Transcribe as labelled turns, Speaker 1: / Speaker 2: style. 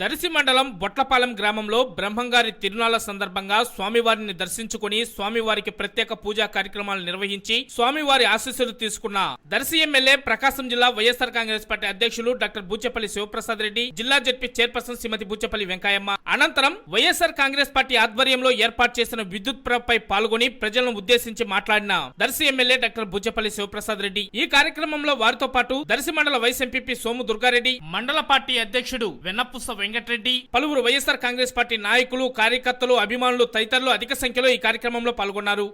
Speaker 1: దర్శి మండలం బొట్లపాలెం గ్రామంలో బ్రహ్మంగారి తిరునాళ్ళ సందర్భంగా స్వామివారిని దర్శించుకుని స్వామివారికి ప్రత్యేక పూజా కార్యక్రమాలు నిర్వహించి స్వామివారి ఆశీస్సులు తీసుకున్న దర్శి ఎమ్మెల్యే ప్రకాశం జిల్లా వైఎస్ఆర్ కాంగ్రెస్ పార్టీ అధ్యక్షులు డాక్టర్ బూచెపల్లి శివప్రసాద్ రెడ్డి జిల్లా జడ్పీ చైర్పర్సన్ శ్రీమతి బూచెపల్లి వెంకయ్యమ్మ. అనంతరం వైఎస్ఆర్ కాంగ్రెస్ పార్టీ ఆధ్వర్యంలో ఏర్పాటు చేసిన విద్యుత్ ప్రభపై పాల్గొని ప్రజలను ఉద్దేశించి మాట్లాడిన దర్శి ఎమ్మెల్యే డాక్టర్ బూచెపల్లి శివప్రసాద్ రెడ్డి. ఈ కార్యక్రమంలో వారితో పాటు దర్శి మండల వైస్ ఎంపీపీ సోము దుర్గారెడ్డి మండల పార్టీ అధ్యక్షుడు వెన్నపుస వెంకటరెడ్డి. పలువురు వైఎస్ఆర్ కాంగ్రెస్ పార్టీ నాయకులు కార్యకర్తలు అభిమానులు తదితరులు అధిక సంఖ్యలో ఈ కార్యక్రమంలో పాల్గొన్నారు.